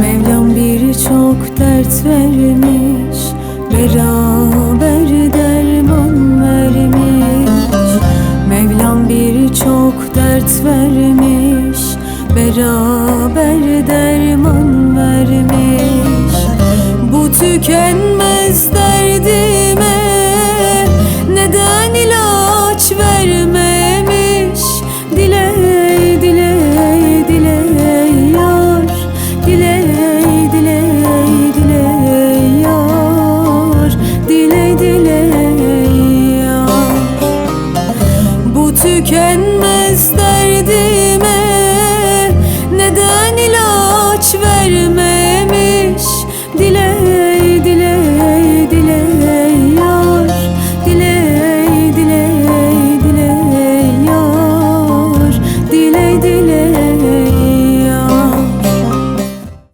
Mevlam birçok dert vermiş Beraber derman vermiş. Mevlam birçok dert vermiş Beraber derman vermiş. Bu tükenmez tükenmez derdim.